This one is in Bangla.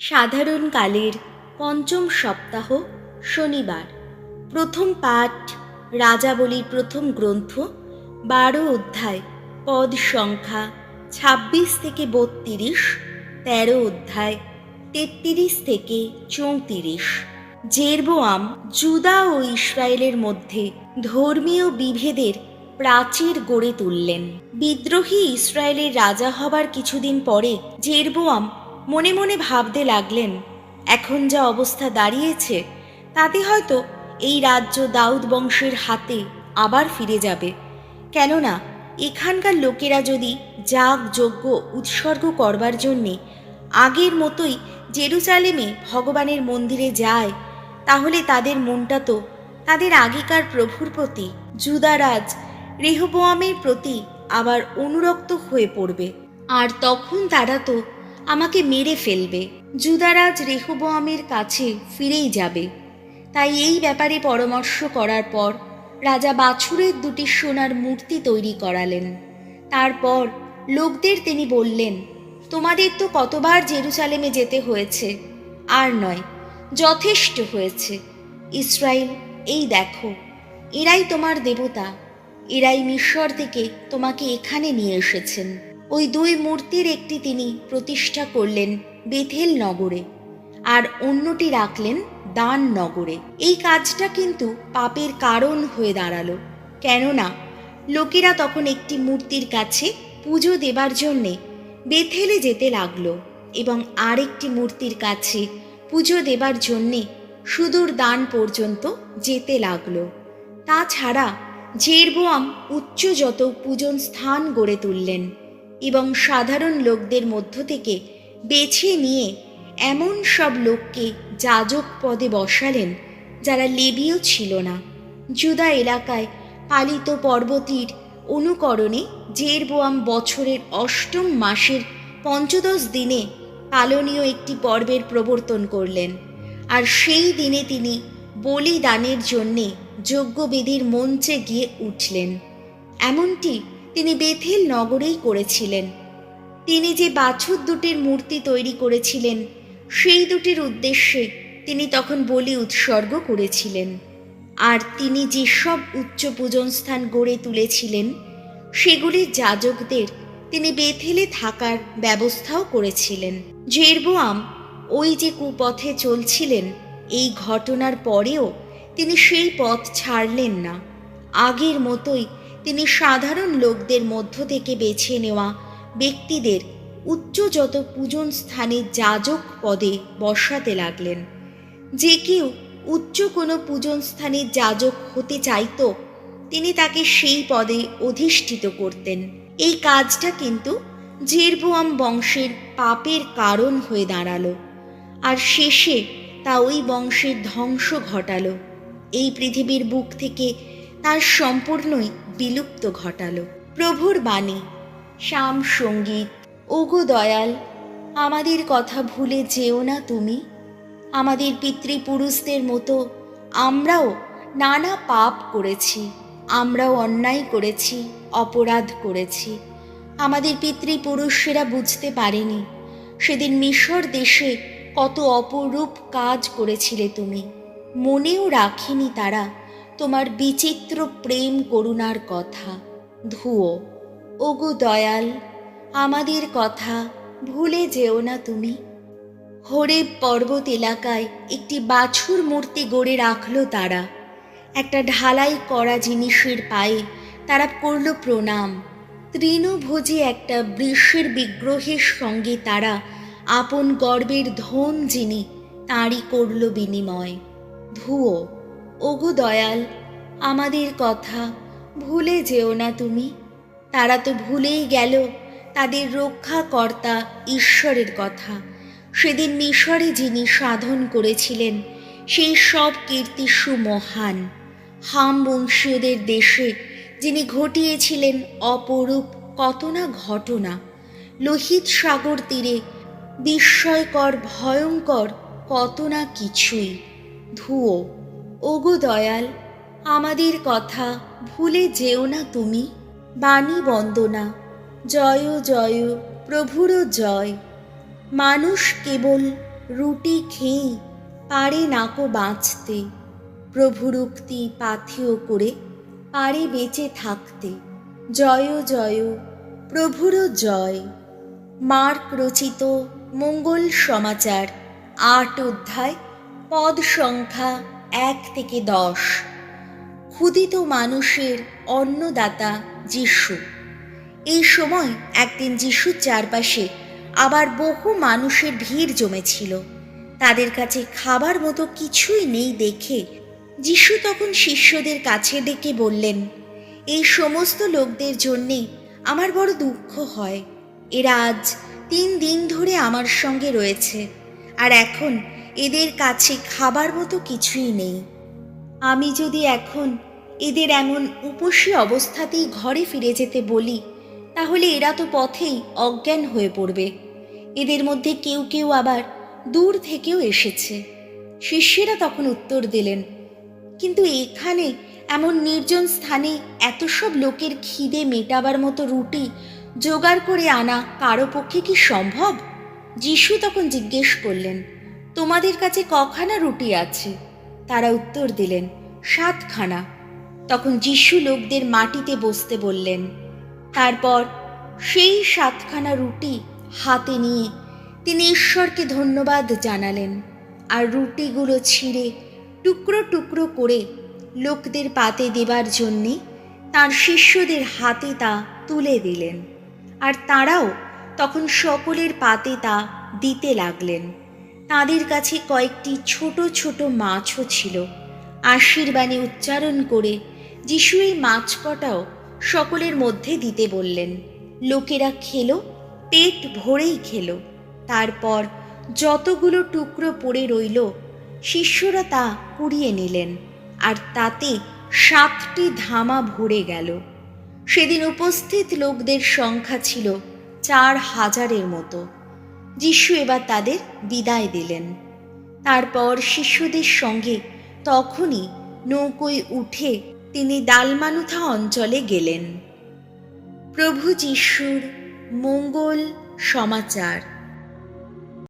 সাধারণকালের পঞ্চম সপ্তাহ শনিবার। প্রথম পাঠ রাজাবলীর প্রথম গ্রন্থ, বারো অধ্যায়, পদ সংখ্যা ছাব্বিশ থেকে বত্রিশ, তেরো অধ্যায়, তেত্রিশ থেকে চৌত্রিশ। জেরবোয়াম জুদা ও ইসরায়েলের মধ্যে ধর্মীয় বিভেদের প্রাচীর গড়ে তুললেন। বিদ্রোহী ইসরায়েলের রাজা হবার কিছুদিন পরে জেরবোয়াম মনে মনে ভাবতে লাগলেন, এখন যা অবস্থা দাঁড়িয়েছে, তাতে হয়তো এই রাজ্য দাউদ বংশের হাতে আবার ফিরে যাবে। কেননা, এখানকার লোকেরা যদি যাগ, যজ্ঞ, উৎসর্গ করবার জন্যে আগের মতোই জেরুজালেমে ভগবানের মন্দিরে যায়, তাহলে তাদের মনটা তো তাদের আগেকার প্রভুর প্রতি জুদারাজ রেহবোয়ামের প্রতি আবার অনুরক্ত হয়ে পড়বে। আর তখন তারা তো আমাকে মেরে ফেলবে। জুদারাজ রেহবোয়ামের কাছে ফিরেই যাবে। তাই এই ব্যাপারে পরামর্শ করার পর রাজা বাছুরের দুটি সোনার মূর্তি তৈরি করালেন। তারপর লোকদের তিনি বললেন, তোমাদের তো কতবার জেরুসালেমে যেতে হয়েছে, আর নয়, যথেষ্ট হয়েছে। ইসরায়েল, এই দেখো, এরাই তোমার দেবতা, এরাই মিশর থেকে তোমাকে এখানে নিয়ে এসেছেন। ওই দুই মূর্তির একটি তিনি প্রতিষ্ঠা করলেন বেথেল নগরে আর অন্যটি রাখলেন দান নগরে। এই কাজটা কিন্তু পাপের কারণ হয়ে দাঁড়াল। কেননা লোকেরা তখন একটি মূর্তির কাছে পুজো দেবার জন্যে বেথেলে যেতে লাগল এবং আরেকটি মূর্তির কাছে পুজো দেবার জন্যে সুদূর দান পর্যন্ত যেতে লাগল। তাছাড়া জেরবোয়াম উচ্চযত পূজন স্থান গড়ে তুললেন। এবং সাধারণ লোকদের মধ্য থেকে বেছে নিয়ে এমন সব লোককে যাজক পদে বসালেন যারা লেবীয় ছিল না। জুদা এলাকায় পালিত পর্বতীর অনুকরণে জেরবোয়াম বছরের অষ্টম মাসের পঞ্চদশ দিনে পালনীয় একটি পর্বের প্রবর্তন করলেন। আর সেই দিনে তিনি বলিদানের জন্যে যজ্ঞবিধির মঞ্চে গিয়ে উঠলেন। এমনটি তিনি বেথেল নগরেই করেছিলেন। তিনি যে বাছুর দুটির মূর্তি তৈরি করেছিলেন, সেই দুটির উদ্দেশ্যে তিনি তখন বলি উৎসর্গ করেছিলেন। আর তিনি যেসব উচ্চ পূজন স্থান গড়ে তুলেছিলেন সেগুলির যাজকদের তিনি বেথেলে থাকার ব্যবস্থাও করেছিলেন। জেরবোয়াম ওই যে কুপথে চলছিলেন, এই ঘটনার পরেও তিনি সেই পথ ছাড়লেন না। আগের মতোই তিনি সাধারণ লোকদের মধ্য থেকে বেছে নেওয়া ব্যক্তিদের উচ্চযত পূজন স্থানে যাজক পদে বসাতে লাগলেন। যে কেউ উচ্চ কোনো পূজন স্থানে যাজক হতে চাইতো, তিনি তাকে সেই পদে অধিষ্ঠিত করতেন। এই কাজটা কিন্তু জেরবোয়াম বংশের পাপের কারণ হয়ে দাঁড়াল, আর শেষে তা ওই বংশের ধ্বংস ঘটালো। এই পৃথিবীর বুক থেকে তার সম্পূর্ণই বিলুপ্ত ঘটালো। প্রভুর বাণী, শ্যাম সংগীত, ওগো দয়াল, আমাদের কথা ভুলে যেও না তুমি। আমাদের পিতৃপুরুষদের মতো আমরাও নানা পাপ করেছি, আমরাও অন্যায় করেছি, অপরাধ করেছি। আমাদের পিতৃপুরুষেরা বুঝতে পারেনি, সেদিন মিশর দেশে কত অপরূপ কাজ করেছিলে তুমি। মনেও রাখিনি তারা তোমার বিচিত্র প্রেম করুণার কথা। ধুয়ো ওগো দয়াল, আমাদের কথা ভুলে যেও না তুমি। হরেব পর্বত এলাকায় একটি বাছুর মূর্তি গড়ে রাখল তারা। একটা ঢালাই করা জিনিসের পায়ে তারা করল প্রণাম। তৃণভোজে একটা বৃষের বিগ্রহের সঙ্গে তারা আপন গর্বের ধন যিনি তাঁরই করল বিনিময়। ধুয়ো ওগো দয়াল, আমাদের কথা ভুলে যেও না তুমি। তারা তো ভুলেই গেল, তাদের রক্ষাকর্তা ঈশ্বরের কথা। সেদিন মিশরে যিনি সাধন করেছিলেন, সেই সব কীর্তি সুমহান। হাম বংশীয়দের দেশে যিনি ঘটিয়েছিলেন অপরূপ কত না ঘটনা। লোহিত সাগর তীরে বিস্ময়কর, ভয়ঙ্কর কত না কিছুই। ধুয়ো ওগো দয়াল, আমাদের কথা ভুলে যেও না তুমি। বাণী বন্দনা, জয় জয়, প্রভুর জয়। মানুষ কেবল রুটি খেয়েই পারে নাকো বাঁচতে, প্রভুরুক্তি পাথিও করে পারে বেঁচে থাকতে। জয় জয়, প্রভুর জয়। মার্ক রচিত মঙ্গল সমাচার, আট অধ্যায়, পদ সংখ্যা এক থেকে দশ। ক্ষুদিত মানুষের অন্নদাতা যিশু। এই সময় একদিন যিশুর চারপাশে আবার বহু মানুষের ভিড় জমেছিল। তাদের কাছে খাবার মতো কিছুই নেই দেখে যিশু তখন শিষ্যদের কাছে ডেকে বললেন, এই সমস্ত লোকদের জন্যে আমার বড় দুঃখ হয়। এরা আজ তিন দিন ধরে আমার সঙ্গে রয়েছে। আর এখন এদের কাছে খাবার মতো কিছুই নেই। আমি যদি এখন এদের এমন উপসী অবস্থাতেই ঘরে ফিরে যেতে বলি, তাহলে এরা তো পথেই অজ্ঞান হয়ে পড়বে। এদের মধ্যে কেউ কেউ আবার দূর থেকেও এসেছে। শিষ্যেরা তখন উত্তর দিলেন, কিন্তু এখানে এমন নির্জন স্থানে এত সব লোকের খিদে মেটাবার মতো রুটি জোগাড় করে আনা কারও পক্ষে কি সম্ভব? যিশু তখন জিজ্ঞেস করলেন তোমাদের কাছে কখানা রুটি আছে। তারা উত্তর দিলেন, সাতখানা। তখন যিশু লোকদের মাটিতে বসতে বললেন, তারপর সেই সাতখানা রুটি হাতে নিয়ে তিনি ঈশ্বরকে ধন্যবাদ জানালেন আর রুটিগুলো ছিঁড়ে টুকরো টুকরো করে লোকদের পাতে দেবার জন্যে তার শিষ্যদের হাতে তা তুলে দিলেন। আর তারাও তখন সকলের পাতে তা দিতে লাগলেন। তাদের কাছে কয়েকটি ছোট ছোট মাছও ছিল। আশীর্বাণী উচ্চারণ করে যিশু এই মাছ কটাও সকলের মধ্যে দিতে বললেন, লোকেরা খেলো, পেট ভরেই খেলো। তারপর যতগুলো টুকরো পড়ে রইল, শিষ্যরা তা কুড়িয়ে নিলেন, আর তাতে সাতটি ধামা ভরে গেল। সেদিন উপস্থিত লোকদের সংখ্যা ছিল চার হাজারের মতো। যিশু এবার তাদের বিদায় দিলেন। তারপর শিষ্যদের সঙ্গে তখনই নৌকোয় উঠে তিনি দালমানুথা অঞ্চলে গেলেন। প্রভু যিশুর মঙ্গল সমাচার।